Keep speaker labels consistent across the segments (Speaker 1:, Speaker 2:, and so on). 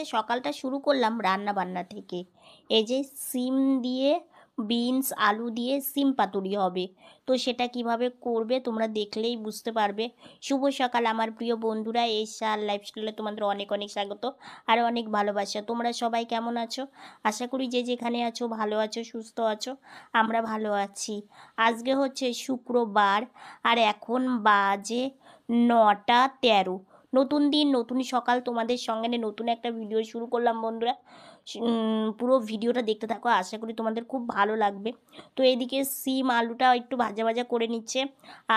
Speaker 1: আজকে সকালটা শুরু করলাম রান্না বান্না থেকে। এই যে সিম দিয়ে, বিনস, আলু দিয়ে সিম পাতুরি হবে। তো সেটা কীভাবে করবে তোমরা দেখলেই বুঝতে পারবে। শুভ সকাল আমার প্রিয় বন্ধুরা এই সার লাইফস্টাইলে তোমাদের অনেক অনেক স্বাগত আর অনেক ভালোবাসা। তোমরা সবাই কেমন আছো? আশা করি যে যেখানে আছো ভালো আছো, সুস্থ আছো, আমরা ভালো আছি। আজকে হচ্ছে শুক্রবার আর এখন বাজে নটা তেরো। নতুন দিন নতুন সকাল। তোমাদের সঙ্গে নিয়ে নতুন একটা ভিডিও শুরু করলাম বন্ধুরা। পুরো ভিডিওটা দেখতে থাকো। আশা করি তোমাদের খুব ভালো লাগবে। তো এদিকে সিম আলুটা একটু ভাজা ভাজা করে নিচ্ছে।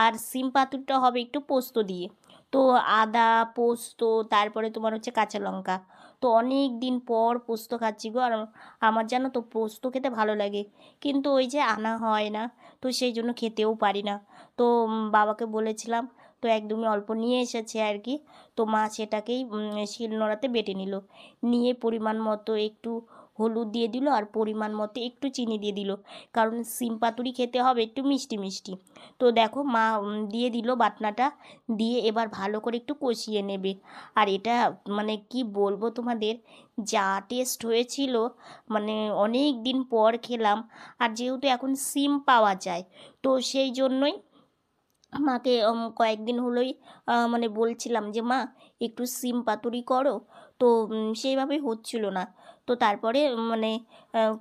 Speaker 1: আর সিম পাতুরটা হবে একটু পোস্ত দিয়ে। তো আদা, পোস্ত, তারপরে তোমার হচ্ছে কাঁচা লঙ্কা। তো অনেক দিন পর পোস্ত খাচ্ছি গো। আর আমার জানো তো, পোস্ত খেতে ভালো লাগে। কিন্তু ওই যে আনা হয় না, তো সেই জন্য খেতেও পারি না। তো বাবাকে বলেছিলাম তো একদমই অল্প নিয়ে এসেছে আর কি তো মা সেটাকেই শিলনোড়াতে বেটে নিল। নিয়ে পরিমাণ মতো একটু হলুদ দিয়ে দিল আর পরিমাণ মতো একটু চিনি দিয়ে দিল। কারণ সিম পাতুরি খেতে হবে একটু মিষ্টি মিষ্টি। তো দেখো মা দিয়ে দিল বাটনাটা, দিয়ে এবার ভালো করে একটু কষিয়ে নেবে। আর এটা মানে কি বলব তোমাদের, যা টেস্ট হয়েছিল মানে অনেক দিন পর খেলাম। আর যেহেতু এখন সিম পাওয়া যায়, তো সেই জন্যই মাকে কয়েকদিন হলোই মানে বলছিলাম যে, মা, একটু সিম পাতুরি করো। তো সেইভাবে হচ্ছিল না। তো তারপরে মানে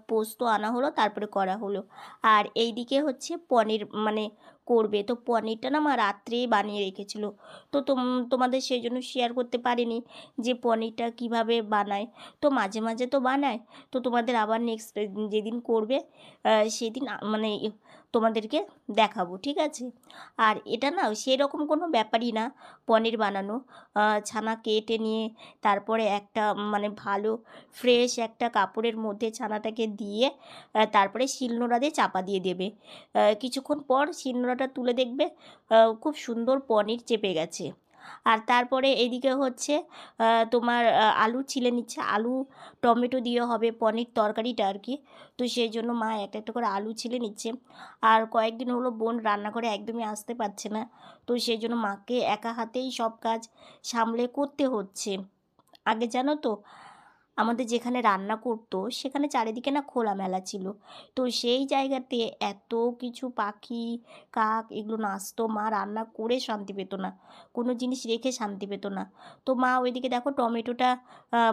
Speaker 1: পোস্ত আনা হলো, তারপরে করা হলো। আর এই দিকে হচ্ছে পনির মানে করবে। তো পনিরটা না মা রাত্রে বানিয়ে রেখেছিল। তো তোম- তোমাদের সেই জন্য শেয়ার করতে পারিনি যে পনিরটা কীভাবে বানায়। তো মাঝে মাঝে তো বানায়। তো তোমাদের আবার নেক্সট যেদিন করবে সেদিন মানে তোমাদেরকে দেখাবো, ঠিক আছে? আর এটা না সেরকম কোনো ব্যাপারই না পনির বানানো। ছানা কেটে নিয়ে তারপরে একটা মানে ভালো ফ্রেশ একটা কাপড়ের মধ্যে ছানাটাকে দিয়ে তারপরে শিলনোড়া দিয়ে চাপা দিয়ে দেবে। কিছুক্ষণ পর শিলনোড়াটা তুলে দেখবে খুব সুন্দর পনির চেপে গেছে। আর তারপরে এদিকে হচ্ছে তোমার আলু ছিলে নিচ্ছে। আলু, টমেটো দিয়ে হবে পনির তরকারিটা আর কি। তো সেই জন্য মা একটা একটা করে আলু ছিলে নিচ্ছে। আর কয়েকদিন হলো বোন রান্না করে একদমই আসতে পারছে না। তো সেই জন্য মাকে একা হাতেই সব কাজ সামলে করতে হচ্ছে। আগে জানো তো আমাদের যেখানে রান্না করতো, সেখানে চারিদিকে না খোলামেলা ছিল। তো সেই জায়গাতে এত কিছু পাখি, কাক এগুলো নাচতো, মা রান্না করে শান্তি পেত না। কোনো জিনিস রেখে শান্তি পেত না। তো মা ওইদিকে দেখো টমেটোটা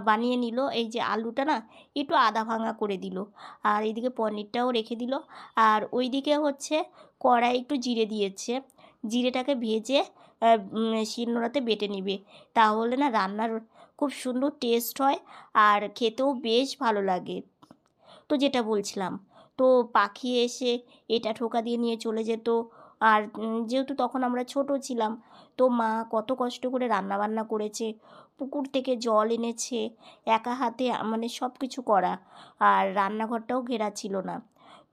Speaker 1: বানিয়ে নিল। এই যে আলুটা না, একটু আদা ভাঙা করে দিল। আর এইদিকে পনিরটাও রেখে দিল। আর ওইদিকে হচ্ছে কড়াই একটু জিরে দিয়েছে। জিরেটাকে ভেজে শিলনোড়াতে বেটে নিবে। তাহলে না রান্নার খুব সুন্দর টেস্ট হয় আর খেতেও বেশ ভালো লাগে। তো যেটা বলছিলাম, তো পাখি এসে এটা ঠোকা দিয়ে নিয়ে চলে যেত। আর যেহেতু তখন আমরা ছোট ছিলাম, তো মা কত কষ্ট করে রান্না বান্না করেছে, পুকুর থেকে জল এনেছে, একা হাতে মানে সব কিছু করা, আর রান্নাঘরটাও ঘেরা ছিল না।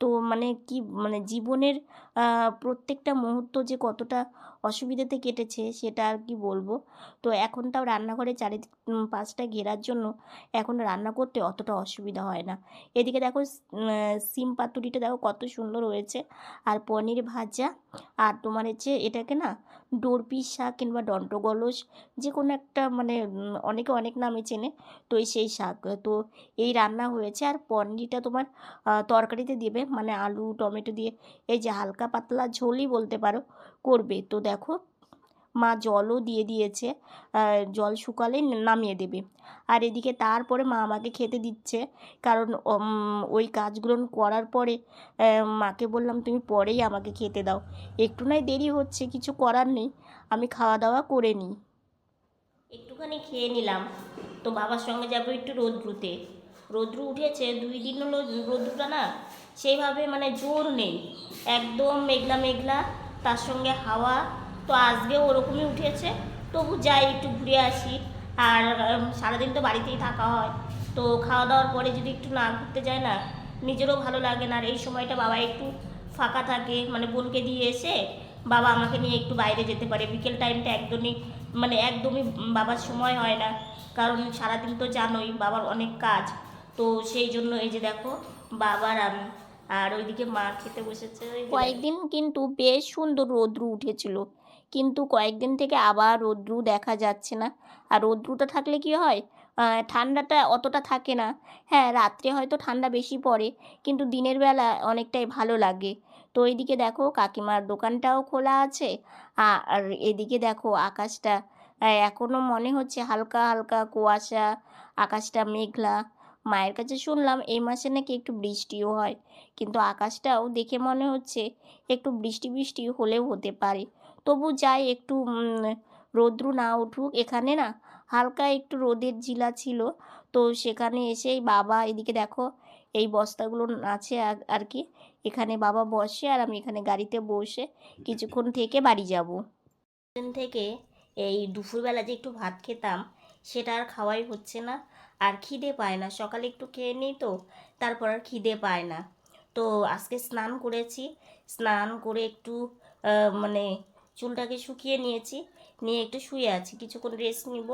Speaker 1: তো মানে কি মানে জীবনের প্রত্যেকটা মুহূর্ত যে কতটা অসুবিধাতে কেটেছে সেটা আর কি বলব। তো এখন তাও রান্নাঘরে উম, পাশটা ঘেরার জন্য এখন রান্না করতে অতটা অসুবিধা হয় না। এদিকে দেখো সিম পাতুরিটা দেখো কত সুন্দর হয়েছে। আর পনির ভাজা আর তোমার হচ্ছে এটাকে না ডোরপি শাক কিংবা ডন্টগলস যে কোনো একটা মানে অনেকে অনেক নামে চেনে তো সেই শাক। তো এই রান্না হয়েছে আর পনিরটা তোমার তরকারিতে দেবে মানে আলু টমেটো দিয়ে এই যে হালকা পাতলা ঝোলই বলতে পারো, করবে। তো দেখো, মা জলও দিয়ে দিয়েছে জল শুকালে নামিয়ে দেবে। আর এদিকে তারপরে মা আমাকে খেতে দিচ্ছে, কারণ ওই কাজগুলো করার পরে মাকে বললাম, তুমি পরেই আমাকে খেতে দাও। একটু নয় দেরি হচ্ছে, কিছু করার নেই, আমি খাওয়া দাওয়া করে নিই। একটুখানি খেয়ে নিলাম। তো বাবার সঙ্গে যাব একটু রোদ্রুতে। রোদ্রু উঠেছে, দুই দিন হলো, রোদ্রুটা না সেইভাবে মানে জোর নেই। একদম মেঘলা মেঘলা, তার সঙ্গে হাওয়া। তো আজকেও ওরকমই উঠেছে। তবু যাই, একটু ঘুরে আসি। আর সারাদিন তো বাড়িতেই থাকা হয়। তো খাওয়া দাওয়ার পরে যদি একটু না ঘুরতে যায় না, নিজেরও ভালো লাগে না। আর এই সময়টা বাবা একটু ফাঁকা থাকে। মানে বোনকে দিয়ে এসে বাবা আমাকে নিয়ে একটু বাইরে যেতে পারে। বিকেল টাইমটা একদমই মানে একদমই বাবার সময় হয় না। কারণ সারাদিন তো জানোই বাবার অনেক কাজ। তো সেই জন্য এই যে দেখো, বাবার আমি আর ওইদিকে মা খেতে বসেছে কয়েকদিন কিন্তু বেশ সুন্দর রৌদ্রু উঠেছিল কিন্তু কয়েকদিন থেকে আবার রৌদ্রু দেখা যাচ্ছে না। আর রৌদ্রুটা থাকলে কি হয়? ঠান্ডাটা অতটা থাকে না। হ্যাঁ রাত্রে হয়তো ঠান্ডা বেশি পড়ে কিন্তু দিনের বেলা অনেকটাই ভালো লাগে। তো এইদিকে দেখো কাকিমার দোকানটাও খোলা আছে। আর এদিকে দেখো আকাশটা আহ, এখনও মনে হচ্ছে হালকা হালকা কুয়াশা আকাশটা মেঘলা। মায়ের কাছে শুনলাম এই মাসে নাকি একটু বৃষ্টিও হয়। কিন্তু আকাশটাও দেখে মনে হচ্ছে একটু বৃষ্টি বৃষ্টি হলেও হতে পারে। তবু যাই একটু রৌদ্র না উঠুক এখানে না, হালকা একটু রোদের জিলা ছিল। তো সেখানে এসেই বাবা এদিকে দেখো, এই বস্তাগুলো আছে আর কি, এখানে বাবা বসে আর আমি এখানে গাড়িতে বসে কিছুক্ষণ থেকে বাড়ি যাব। থেকে এই দুপুরবেলা যে একটু ভাত খেতাম, সেটা আর খাওয়াই হচ্ছে না। আর খিদে পায় না। সকালে একটু খেয়ে নিই তো, তারপর আর খিদে পায় না। তো আজকে স্নান করেছি। স্নান করে একটু মানে চুলটাকে শুকিয়ে নিয়েছি। নিয়ে একটু শুয়ে আছি। কিছুক্ষণ রেস্ট নিব।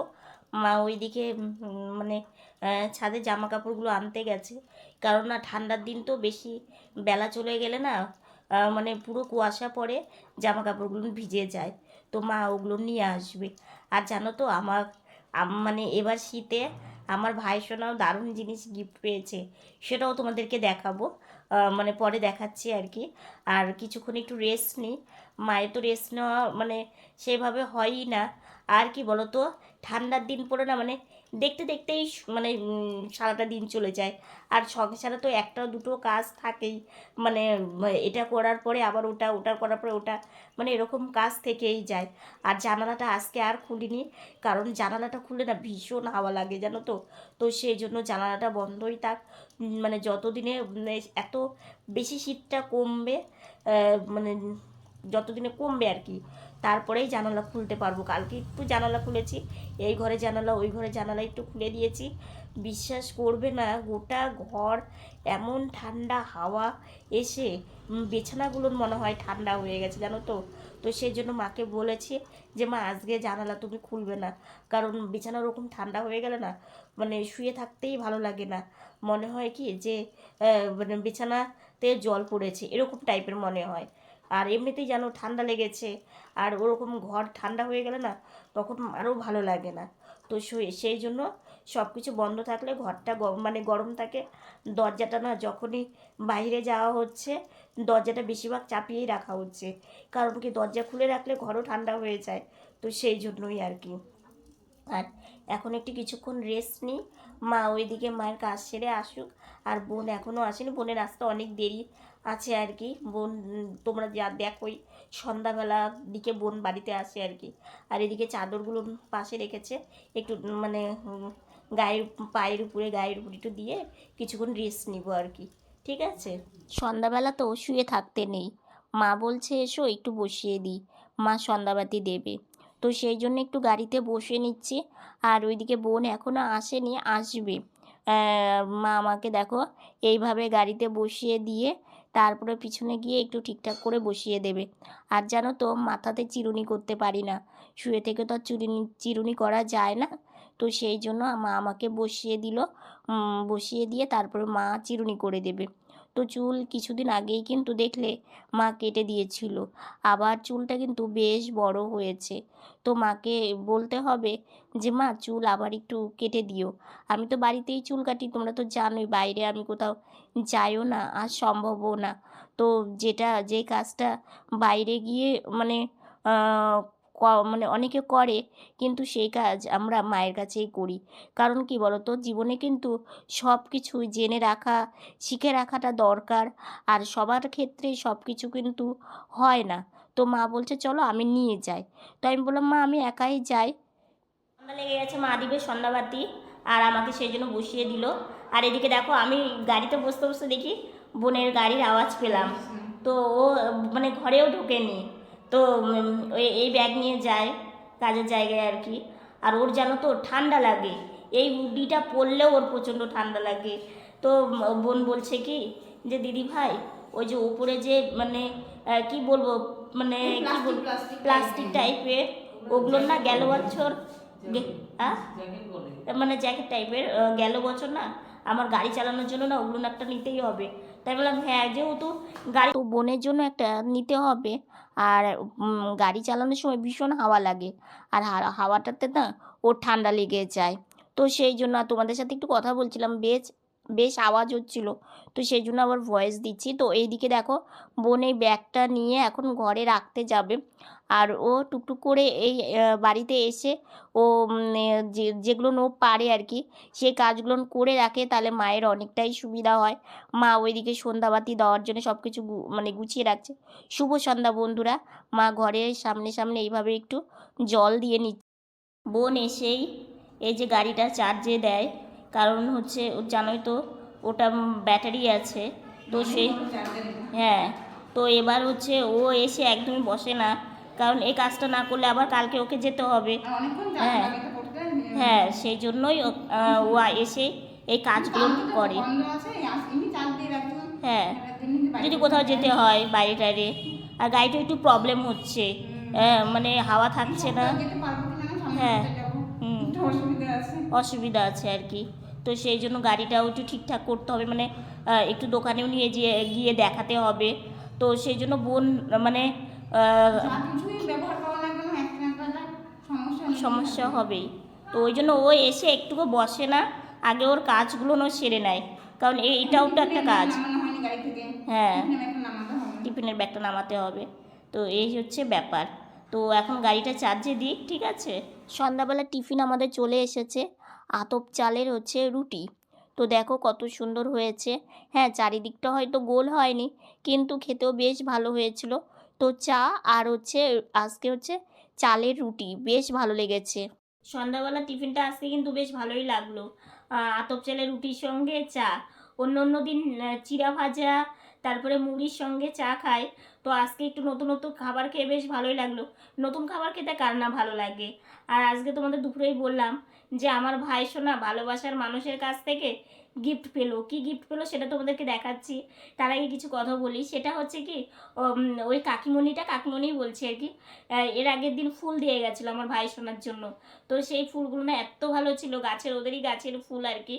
Speaker 1: মা ওইদিকে মানে ছাদে জামা কাপড়গুলো আনতে গেছে। কারণ না ঠান্ডার দিন তো বেশি বেলা চলে গেলে না মানে পুরো কুয়াশা পড়ে জামা কাপড়গুলো ভিজে যায়। তো মা ওগুলো নিয়ে আসবে। আর জানো তো আমার মানে এবার শীতে আমার ভাই সোনাও দারুণ জিনিস গিফট পেয়েছে, সেটাও তোমাদেরকে দেখাবো। মানে পরে দেখাচ্ছি আর কি। আর কিছুক্ষণ একটু রেস্ট নিই। মায়ের তো রেস্ট নেওয়া মানে সেভাবে হয়ই না। আর কি বলো তো ঠান্ডার দিন পড়ে না মানে দেখতে দেখতেই মানে সারাটা দিন চলে যায়। আর সংসারে তো একটা দুটো কাজ থাকেই। মানে এটা করার পরে আবার ওটা ওটা করার পরে ওটা। মানে এরকম কাজ থেকেই যায়। আর জানালাটা আজকে আর খুলিনি। কারণ জানালাটা খুলে না ভীষণ হাওয়া লাগে জানো তো? তো সেই জন্য জানালাটা বন্ধই থাক। মানে যতদিনে উম, এত বেশি শীতটা কমবে মানে যতদিনে কমবে আর কি তারপরেই জানালা খুলতে পারব। কালকে একটু জানালা খুলেছি, এই ঘরে জানালা, ওই ঘরে জানালা একটু খুলে দিয়েছি। বিশ্বাস করবে না, গোটা ঘর এমন ঠান্ডা হাওয়া এসে বিছানাগুলোর মনে হয় ঠান্ডা হয়ে গেছে, জানো তো? তো সেই জন্য মাকে বলেছি যে, মা, আজকে জানালা তুমি খুলবে না। কারণ বিছানা ওরকম ঠান্ডা হয়ে গেলে না মানে শুয়ে থাকতেই ভালো লাগে না। মনে হয় কি যে মানে বিছানাতে জল পড়েছে। এরকম টাইপের মনে হয়। আর এমনিতেই যেন ঠান্ডা লেগেছে। আর ওরকম ঘর ঠান্ডা হয়ে গেলে না, তখন আরও ভালো লাগে না। তো সেই জন্য সব কিছু বন্ধ থাকলে ঘরটা মানে গরম থাকে। দরজাটা না যখনই বাইরে যাওয়া হচ্ছে, দরজাটা বেশিরভাগ চাপিয়েই রাখা হচ্ছে। কারণ কি দরজা খুলে রাখলে ঘরও ঠান্ডা হয়ে যায়। তো সেই জন্যই আর কি। আর এখন একটু কিছুক্ষণ রেস্ট নিই। মা ওইদিকে মায়ের কাজ সেরে আসুক। আর বোন এখনও আসেনি। বোনের আসতে অনেক দেরি। আছে আর কি বোন তোমরা যা দেখোই সন্ধ্যাবেলার দিকে বোন বাড়িতে আসে আর কি আর এদিকে চাদরগুলো পাশে রেখেছে, একটু মানে গায়ের, পায়ের উপরে, গায়ের উপরে একটু দিয়ে কিছুক্ষণ রেস্ট নিব আর কি ঠিক আছে? সন্ধ্যাবেলা তো শুয়ে থাকতে নেই। মা বলছে, এসো, একটু বসিয়ে দিই। মা সন্ধ্যাবাতি দেবে। তো সেই জন্য একটু গাড়িতে বসে নিচ্ছি। আর ওইদিকে বোন এখনও আসেনি, আসবে। মা আমাকে দেখো, এইভাবে গাড়িতে বসিয়ে দিয়ে তারপরে পিছনে গিয়ে একটু ঠিকঠাক করে বসিয়ে দেবে। আর জানো তো, মাথাতে চিরুনি করতে পারি না। শুয়ে থেকে তো চুরুনি, চিরুনি করা যায় না। তো সেই জন্য মা আমাকে বসিয়ে দিল। বসিয়ে দিয়ে তারপরে মা চিরুনি করে দেবে। তো চুল কিছুদিন আগেই কিন্তু দেখলে মা কেটে দিয়েছিল। আবার চুলটা কিন্তু বেশ বড় হয়েছে। তো মাকে বলতে হবে যে, মা, চুল আবার একটু কেটে দিও। আমি তো বাড়িতেই চুল কাটি, তোমরা তো জানোই বাইরে আমি কোথাও যাইও না, আর সম্ভবও না। তো যেটা, যে কাজটা বাইরে গিয়ে মানে মানে অনেকে করে, কিন্তু সেই কাজ আমরা মায়ের কাছেই করি। কারণ কি বলতো? জীবনে কিন্তু সব কিছু জেনে রাখা, শিখে রাখাটা দরকার, আর সবার ক্ষেত্রে সব কিছু কিন্তু হয় না। তো মা বলছে, চলো আমি নিয়ে যাই। তো আমি বললাম, মা, আমি একাই যাই। সন্ধ্যা লেগে গেছে, মা দিবে সন্ধ্যাবাতি, আর আমাকে সেই জন্য বসিয়ে দিল। আর এদিকে দেখো, আমি গাড়িতে বসতে বসতে দেখি, বোনের গাড়ির আওয়াজ পেলাম। তো ও মানে ঘরেও ঢোকেনি। তো ওই এই ব্যাগ নিয়ে যায় কাজের জায়গায় আর কি। আর ওর যেন তো ঠান্ডা লাগে এই হুডিটা পরলেও ওর প্রচণ্ড ঠান্ডা লাগে। তো বোন বলছে কি যে দিদি ভাই ওই যে উপরে যে মানে কি বলব মানে কি বলব প্লাস্টিক টাইপের ওগুলো না গেল বছর? মানে জ্যাকেট টাইপের গেল বছর না আমার গাড়ি চালানোর জন্য না ওগুলো একটা নিতেই হবে। তাই বললাম হ্যাঁ যেহেতু গাড়ি বোনের জন্য একটা নিতে হবে। আর গাড়ি চালানোর সময় ভীষণ হাওয়া লাগে। আর হাওয়াটাতে না ওর ঠান্ডা লেগে যায়। তো সেই জন্য তোমাদের সাথে একটু কথা বলছিলাম। বেশ বেশ আওয়াজ হচ্ছিল। তো সেই জন্য আবার ভয়েস দিচ্ছি। তো এইদিকে দেখো, বোন এই ব্যাগটা নিয়ে এখন ঘরে রাখতে যাবে। আর ও টুকটুক করে এই বাড়িতে এসে ও যেগুলো ও পারে আর কি সেই কাজগুলো করে রাখে। তাহলে মায়ের অনেকটাই সুবিধা হয়। মা ওইদিকে সন্ধ্যাবাতি দেওয়ার জন্য সব কিছু মানে গুছিয়ে রাখছে। শুভ সন্ধ্যা বন্ধুরা। মা ঘরের সামনে সামনে এইভাবে একটু জল দিয়ে নিচ্ছে। বোন এসেই এই যে গাড়িটা চার্জে দেয়। কারণ হচ্ছে ও জানোই তো ওটা ব্যাটারি আছে তো সেই হ্যাঁ তো এবার হচ্ছে ও এসে একদমই বসে না কারণ এই কাজটা না করলে আবার কালকে ওকে যেতে হবে। হ্যাঁ। হ্যাঁ সেই জন্যই ও ও এসে এই কাজগুলো করে। হ্যাঁ যদি কোথাও যেতে হয় বাইরে টাইরে আর গাড়িটা একটু প্রবলেম হচ্ছে। হ্যাঁ, মানে হাওয়া থাকছে না। হ্যাঁ। হুম। অসুবিধা আছে আর কি। তো সেই জন্য গাড়িটাও একটু ঠিকঠাক করতে হবে মানে একটু দোকানেও নিয়ে গিয়ে গিয়ে দেখাতে হবে। তো সেই জন্য বোন মানে সমস্যা হবেই। তো ওই জন্য ও এসে একটুকু বসে না আগে ওর কাজগুলো ও সেরে নেয়। কারণ এইটাও তো একটা কাজ। হ্যাঁ। টিফিনের ব্যাগটা নামাতে হবে। তো এই হচ্ছে ব্যাপার। তো এখন গাড়িটা চার্জে দিক ঠিক আছে? সন্ধ্যাবেলা টিফিন আমাদের চলে এসেছে। আতপ চালের হচ্ছে রুটি। তো দেখো কত সুন্দর হয়েছে। হ্যাঁ চারিদিকটা হয়তো গোল হয়নি, কিন্তু খেতেও বেশ ভালো হয়েছিল। তো চা আর হচ্ছে, আজকে হচ্ছে চালের রুটি, বেশ ভালো লেগেছে। সন্ধ্যাবেলা টিফিনটা আজকে কিন্তু বেশ ভালোই লাগল। আতপ চালের রুটির সঙ্গে চা, অন্য অন্য দিন চিড়া ভাজা, তারপরে মুড়ির সঙ্গে চা খাই। তো আজকে একটু নতুন নতুন খাবার খেয়ে বেশ ভালোই লাগল। নতুন খাবার খেতে কার না ভালো লাগে? আর আজকে তোমাদের দুপুরেই বললাম যে আমার ভাই সোনা ভালোবাসার মানুষের কাছ থেকে গিফট পেল। কি গিফট পেল সেটা তোমাদেরকে দেখাচ্ছি। তার আগে কিছু কথা বলি। সেটা হচ্ছে কি ওই কাকিমণিটা কাকিমণিই বলছে আর কি এর আগের দিন ফুল দিয়ে গেছিল আমার ভাই সোনার জন্য। তো সেই ফুলগুলো না এত ভালো ছিল, গাছের ওদেরই গাছের ফুল আর কি।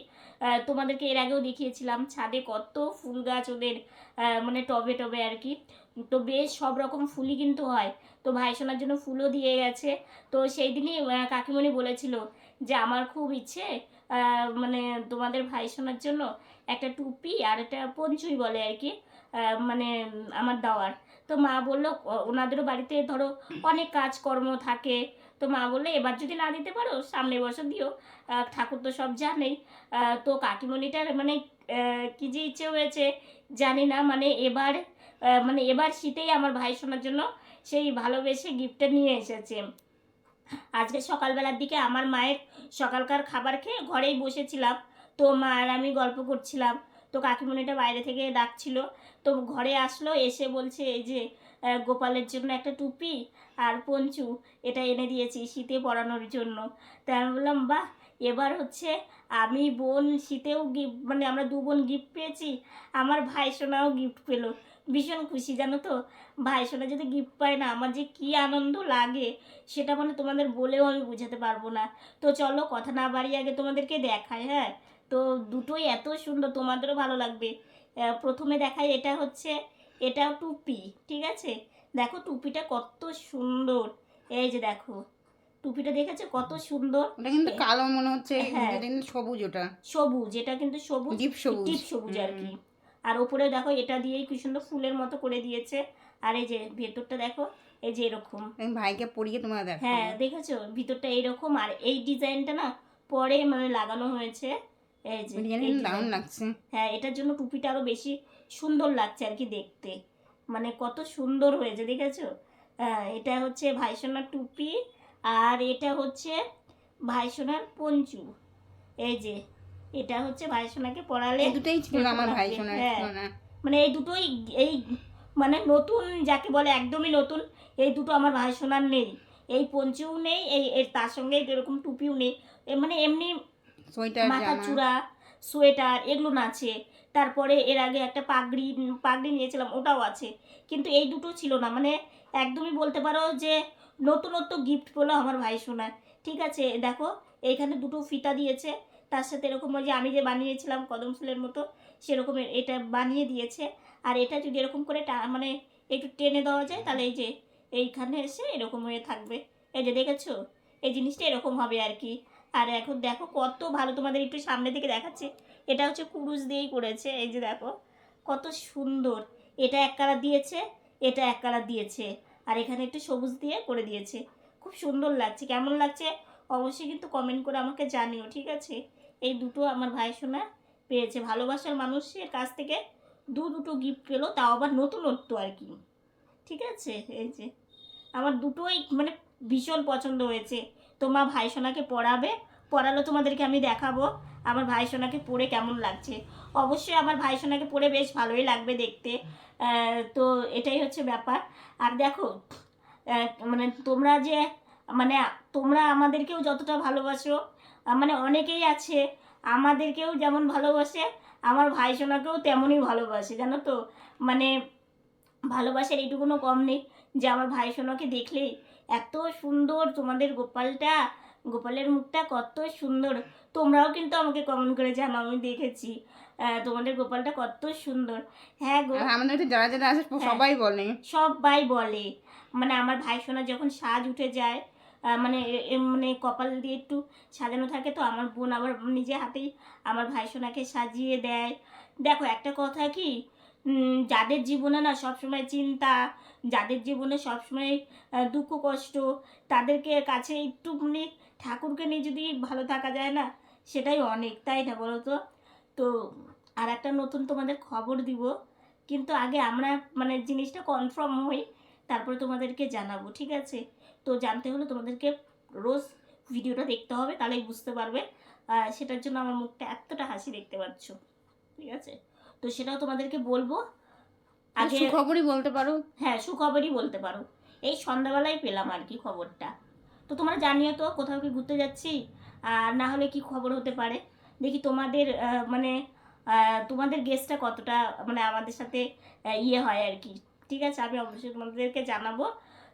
Speaker 1: তোমাদেরকে এর আগেও দেখিয়েছিলাম, ছাদে কত ফুল গাছ ওদের মানে টবে টবে আর কি। তো বেশ সব রকম ফুলই কিন্তু হয়। তো ভাই সোনার জন্য ফুলও দিয়ে গেছে। তো সেই দিনই কাকিমণি বলেছিল যে আমার খুব ইচ্ছে মানে তোমাদের ভাই শোনার জন্য একটা টুপি আর একটা পঞ্চুই বলে আর কি মানে আমার দেওয়ার। তো মা বলল ওনাদেরও বাড়িতে ধরো অনেক কাজকর্ম থাকে। তো মা বলল, এবার যদি না দিতে পারো, সামনের বছর দিও। ঠাকুর তো সব জানেই। তো কাকিমণিটার মানে কি যে ইচ্ছে হয়েছে জানি না মানে এবার মানে এবার শীতেই আমার ভাই শোনার জন্য সেই ভালোবেসে গিফটটা নিয়ে এসেছে। আজকে সকালবেলার দিকে আমার মায়ের সকালকার খাবার খেয়ে ঘরেই বসেছিলাম। তো মা আর আমি গল্প করছিলাম। তো কাকিমণিটা বাইরে থেকে ডাকছিল। তো ঘরে আসলো, এসে বলছে, এই যে গোপালের জন্য একটা টুপি আর পঞ্চু, এটা এনে দিয়েছি শীতে পরানোর জন্য। তাই আমি বললাম, বাহ, এবার হচ্ছে আমি বোন শীতেও গিফট মানে আমরা দু বোন গিফট পেয়েছি। আমার ভাই সোনাও গিফট পেল। ভীষণ খুশি জানো তো? ভাই সোনা যদি গিফট পায় না আমার যে কী আনন্দ লাগে সেটা মানে তোমাদের বলেও আমি বোঝাতে পারব না। তো চলো কথা না বাড়িয়ে আগে তোমাদেরকে দেখায় হ্যাঁ? তো দুটোই এত সুন্দর তোমাদেরও ভালো লাগবে। প্রথমে দেখায় এটা হচ্ছে এটা টুপি ঠিক আছে? দেখো টুপিটা কত সুন্দর। এই যে দেখো টুপিটা দেখেছ কত সুন্দর?
Speaker 2: ওটা কিন্তু কালো মনে হচ্ছে
Speaker 1: হ্যাঁ।
Speaker 2: সবুজ ওটা।
Speaker 1: সবুজ এটা কিন্তু সবুজ
Speaker 2: ডিপ সবুজ।
Speaker 1: টিপ সবুজ আর কি। আর ওপরে দেখো এটা দিয়েই কি সুন্দর ফুলের মতো করে দিয়েছে। আর এই যে ভেতরটা দেখো এই যে এরকম।
Speaker 2: আমি ভাইকে পরিয়ে তোমার দেখো
Speaker 1: হ্যাঁ দেখেছ? ভিতরটা এইরকম। আর এই ডিজাইনটা না পরে মানে লাগানো হয়েছে। এই যে
Speaker 2: দারুণ লাগছে।
Speaker 1: হ্যাঁ এটার জন্য টুপিটা আরও বেশি সুন্দর লাগছে আর কি দেখতে। মানে কত সুন্দর হয়েছে দেখেছ? হ্যাঁ এটা হচ্ছে ভাইসোনার টুপি। আর এটা হচ্ছে ভাইসোনার পঞ্চু। এই যে এটা হচ্ছে ভাইসোনাকে পরালে
Speaker 2: এই দুটোই ছিল আমার ভাই সোনার
Speaker 1: হ্যাঁ। মানে এই দুটোই এই মানে নতুন যাকে বলে একদমই নতুন এই দুটো আমার ভাই সোনার নেই। এই পঞ্চুও নেই এই এর তার সঙ্গে এরকম টুপিও নেই। মানে এমনি
Speaker 2: সোয়েটার
Speaker 1: মাথা চূড়া সোয়েটার এগুলো আছে তারপরে এর আগে একটা পাগড়ি পাগড়ি নিয়েছিলাম ওটাও আছে। কিন্তু এই দুটো ছিল না মানে একদমই বলতে পারো যে নতুনত্ব গিফট পেল আমার ভাই সোনার। ঠিক আছে দেখো এইখানে দুটো ফিতা দিয়েছে। তার সাথে এরকম যে আমি যে বানিয়েছিলাম কদম ফুলের মতো, সেরকম এটা বানিয়ে দিয়েছে। আর এটা যদি এরকম করে মানে একটু টেনে দেওয়া যায়, তাহলে এই যে এইখানে এসে এরকম হয়ে থাকবে। এই যে দেখেছ? এই জিনিসটা এরকম হবে আর কি। আর এখন দেখো কত ভালো তোমাদের একটু সামনে থেকে দেখাচ্ছে। এটা হচ্ছে কুরুশ দিয়েই করেছে, এই যে দেখো। কত সুন্দর। এটা এক কালার দিয়েছে, এটা এক কালার দিয়েছে। আর এখানে একটু সবুজ দিয়ে করে দিয়েছে। খুব সুন্দর লাগছে। কেমন লাগছে? অবশ্যই কিন্তু কমেন্ট করে আমাকে জানিও, ঠিক আছে? এই দুটো আমার ভাই সোনা পেয়েছে। ভালোবাসার মানুষের কাছ থেকে দু দুটো গিফট পেল, তাও আবার নতুনত্ব আর কি। ঠিক আছে? এই যে, আমার দুটোই মানে ভীষণ পছন্দ হয়েছে। তোমার ভাই সোনাকে পড়াবে, পড়ালো তোমাদেরকে আমি দেখাবো। আমার ভাই সোনাকে পড়ে কেমন লাগছে? অবশ্যই আমার ভাই সোনাকে পড়ে বেশ ভালোই লাগবে দেখতে। তো এটাই হচ্ছে ব্যাপার। আর দেখো মানে তোমরা যে মানে তোমরা আমাদেরকেও যতটা ভালোবাসো মানে অনেকেই আছে আমাদেরকেও যেমন ভালোবাসে আমার ভাই সোনাকেও তেমনই ভালোবাসে জানো তো? মানে ভালোবাসার এইটুকুনো কম নেই যে আমার ভাই সোনাকে দেখলে এত সুন্দর তোমাদের গোপালটা গোপালের মুখটা কত সুন্দর। তোমরাও কিন্তু আমাকে কমেন্ট করে জানো আমি দেখেছি। তোমাদের গোপালটা কত সুন্দর। হ্যাঁ গো।
Speaker 2: আমাদের একটু যারা যারা আছে
Speaker 1: হ্যাঁ।
Speaker 2: সবাই বলে।
Speaker 1: সবাই বলে। মানে আমার ভাই সোনা যখন সাজ উঠে যায় মানে মানে কপাল দিয়ে একটু সাজানো থাকে তো আমার বোন আবার নিজে হাতেই আমার ভাই সোনাকে সাজিয়ে দেয়। দেখো, একটা কথা কি? যাদের জীবনে না সবসময় চিন্তা, যাদের জীবনে সবসময় দুঃখ কষ্ট, তাদেরকে কাছে একটু মানে ঠাকুরকে নিয়ে যদি ভালো থাকা যায় না, সেটাই অনেক, তাই না বলো তো? তো আর একটা নতুন তোমাদের খবর দিব। কিন্তু আগে আমরা মানে জিনিসটা কনফার্ম হই, তারপরে তোমাদেরকে জানাব, ঠিক আছে? তো জানতে হলে তোমাদেরকে রোজ ভিডিওটা দেখতে হবে তাহলেই বুঝতে পারবে। সেটার জন্য আমার মুখটা এতটা হাসি দেখতে পাচ্ছ। ঠিক আছে? তো সেটাও তোমাদেরকে বলব। আগে
Speaker 2: খবরই বলতে পারো।
Speaker 1: হ্যাঁ সুখবরই বলতে পারো। এই সন্ধ্যাবেলায় পেলাম আর কি খবরটা। তো তোমরা জানিও তো কোথাও কি ঘুরতে যাচ্ছি? আর না হলে কি খবর হতে পারে? দেখি তোমাদের মানে তোমাদের গেস্টটা কতটা মানে আমাদের সাথে ইয়ে হয় আর কি। ঠিক আছে? আমি অবশ্যই তোমাদেরকে জানাব।